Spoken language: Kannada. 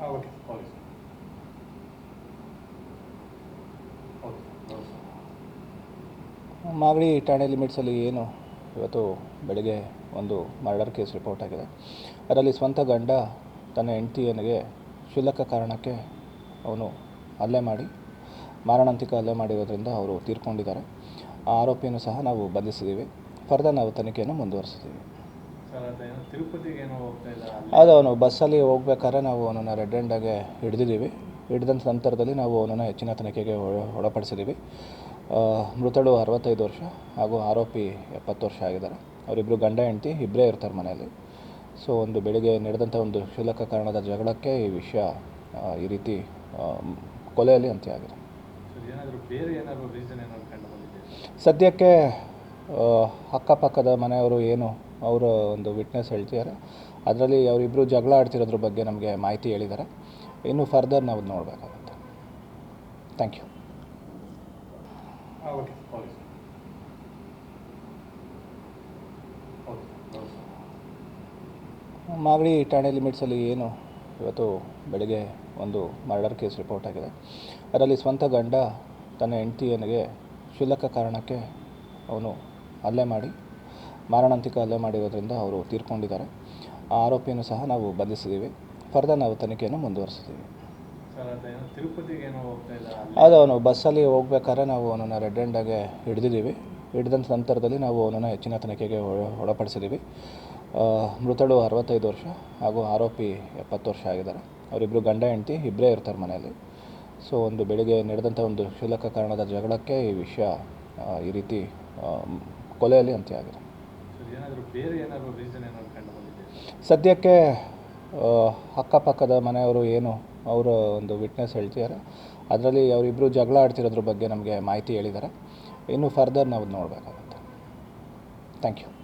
ಹಾಂ ಓಕೆ ಹೌದು. ಮಾಗಡಿ ಠಾಣೆ ಲಿಮಿಟ್ಸಲ್ಲಿ ಏನು ಇವತ್ತು ಬೆಳಗ್ಗೆ ಒಂದು ಮರ್ಡರ್ ಕೇಸ್ ರಿಪೋರ್ಟ್ ಆಗಿದೆ. ಅದರಲ್ಲಿ ಸ್ವಂತ ಗಂಡ ತನ್ನ ಹೆಂಡತಿಯನಿಗೆ ಕ್ಷುಲ್ಲಕ ಕಾರಣಕ್ಕೆ ಅವನು ಹಲ್ಲೆ ಮಾಡಿ, ಮಾರಣಾಂತಿಕ ಹಲ್ಲೆ ಮಾಡಿರೋದ್ರಿಂದ ಅವರು ತೀರ್ಕೊಂಡಿದ್ದಾರೆ. ಆ ಆರೋಪಿಯನ್ನು ಸಹ ನಾವು ಬಂಧಿಸಿದ್ದೀವಿ. ಫರ್ದರ್, ನಾವು ತನಿಖೆಯನ್ನು ಮುಂದುವರಿಸಿದ್ದೀವಿ. ಅದು ಅವನು ಬಸ್ಸಲ್ಲಿ ಹೋಗ್ಬೇಕಾದ್ರೆ ನಾವು ಅವನನ್ನು ರೆಡ್ ಹ್ಯಾಂಡಾಗೆ ಹಿಡಿದಿದ್ದೀವಿ. ಹಿಡಿದಂಥ ನಂತರದಲ್ಲಿ ನಾವು ಅವನನ್ನು ಹೆಚ್ಚಿನ ತನಿಖೆಗೆ ಒಳ- ಒಳಪಡಿಸಿದ್ದೀವಿ. ಮೃತಳು ಅರವತ್ತೈದು ವರ್ಷ ಹಾಗೂ ಆರೋಪಿ ಎಪ್ಪತ್ತು ವರ್ಷ ಆಗಿದ್ದಾರೆ. ಅವರಿಬ್ಬರು ಗಂಡ ಹೆಂಡತಿ ಇಬ್ಬರೇ ಇರ್ತಾರೆ ಮನೆಯಲ್ಲಿ. ಸೊ ಒಂದು ಬೆಳಿಗ್ಗೆ ನಡೆದಂಥ ಒಂದು ಕ್ಷುಲ್ಲಕ ಕಾರಣದ ಜಗಳಕ್ಕೆ ಈ ವಿಷಯ ಈ ರೀತಿ ಕೊಲೆಯಲ್ಲಿ ಅಂತ್ಯ ಆಗಿದೆ. ಸದ್ಯಕ್ಕೆ ಅಕ್ಕಪಕ್ಕದ ಮನೆಯವರು ಏನು ಅವರ ಒಂದು ವಿಟ್ನೆಸ್ ಹೇಳ್ತಿದ್ದಾರೆ. ಅದರಲ್ಲಿ ಅವರಿಬ್ಬರು ಜಗಳ ಆಡ್ತಿರೋದ್ರ ಬಗ್ಗೆ ನಮಗೆ ಮಾಹಿತಿ ಹೇಳಿದ್ದಾರೆ. ಇನ್ನು ಫರ್ದರ್ ನಾವು ನೋಡಬೇಕಾಗುತ್ತೆ. ಥ್ಯಾಂಕ್ ಯು ಮಾಗಡಿ ಠಾಣೆ ಲಿಮಿಟ್ಸಲ್ಲಿ ಏನು ಇವತ್ತು ಬೆಳಗ್ಗೆ ಒಂದು ಮರ್ಡರ್ ಕೇಸ್ ರಿಪೋರ್ಟ್ ಆಗಿದೆ. ಅದರಲ್ಲಿ ಸ್ವಂತ ಗಂಡ ತನ್ನ ಹೆಂಡತಿಯನಿಗೆ ಕ್ಷುಲ್ಲಕ ಕಾರಣಕ್ಕೆ ಅವನು ಹಲ್ಲೆ ಮಾಡಿ ಮಾರಣಾಂತಿಕ ಹಲ್ಲೆ ಮಾಡಿರೋದ್ರಿಂದ ಅವರು ತೀರ್ಕೊಂಡಿದ್ದಾರೆ. ಆ ಆರೋಪಿಯನ್ನು ಸಹ ನಾವು ಬಂಧಿಸಿದ್ದೀವಿ. ಫರ್ದರ್ ನಾವು ತನಿಖೆಯನ್ನು ಮುಂದುವರಿಸಿದ್ದೀವಿ. ಅದು ಅವನು ಬಸ್ಸಲ್ಲಿ ಹೋಗ್ಬೇಕಾದ್ರೆ ನಾವು ಅವನನ್ನು ರೆಡ್ ಹ್ಯಾಂಡಾಗೆ ಹಿಡಿದಿದ್ದೀವಿ. ಹಿಡಿದಂಥ ನಂತರದಲ್ಲಿ ನಾವು ಅವನನ್ನು ಹೆಚ್ಚಿನ ತನಿಖೆಗೆ ಒಳಪಡಿಸಿದ್ದೀವಿ. ಮೃತಳು ಅರವತ್ತೈದು ವರ್ಷ ಹಾಗೂ ಆರೋಪಿ ಎಪ್ಪತ್ತು ವರ್ಷ ಆಗಿದ್ದಾರೆ. ಅವರಿಬ್ಬರು ಗಂಡ ಹೆಂಡತಿ ಇಬ್ಬರೇ ಇರ್ತಾರೆ ಮನೆಯಲ್ಲಿ. ಸೊ ಒಂದು ಬೆಳಿಗ್ಗೆ ನಡೆದಂಥ ಒಂದು ಕ್ಷುಲ್ಲಕ ಕಾರಣದ ಜಗಳಕ್ಕೆ ಈ ವಿಷಯ ಈ ರೀತಿ ಕೊಲೆಯಲ್ಲಿ ಅಂತ್ಯ ಸದ್ಯಕ್ಕೆ ಅಕ್ಕಪಕ್ಕದ ಮನೆಯವರು ಏನು ಅವರ ಒಂದು ವಿಟ್ನೆಸ್ ಹೇಳ್ತಿದ್ದಾರೆ. ಅದರಲ್ಲಿ ಅವರಿಬ್ಬರು ಜಗಳ ಆಡ್ತಿರೋದ್ರ ಬಗ್ಗೆ ನಮಗೆ ಮಾಹಿತಿ ಹೇಳಿದ್ದಾರೆ. ಇನ್ನು ಫರ್ದರ್ ನಾವು ನೋಡಬೇಕಾಗುತ್ತೆ. Thank you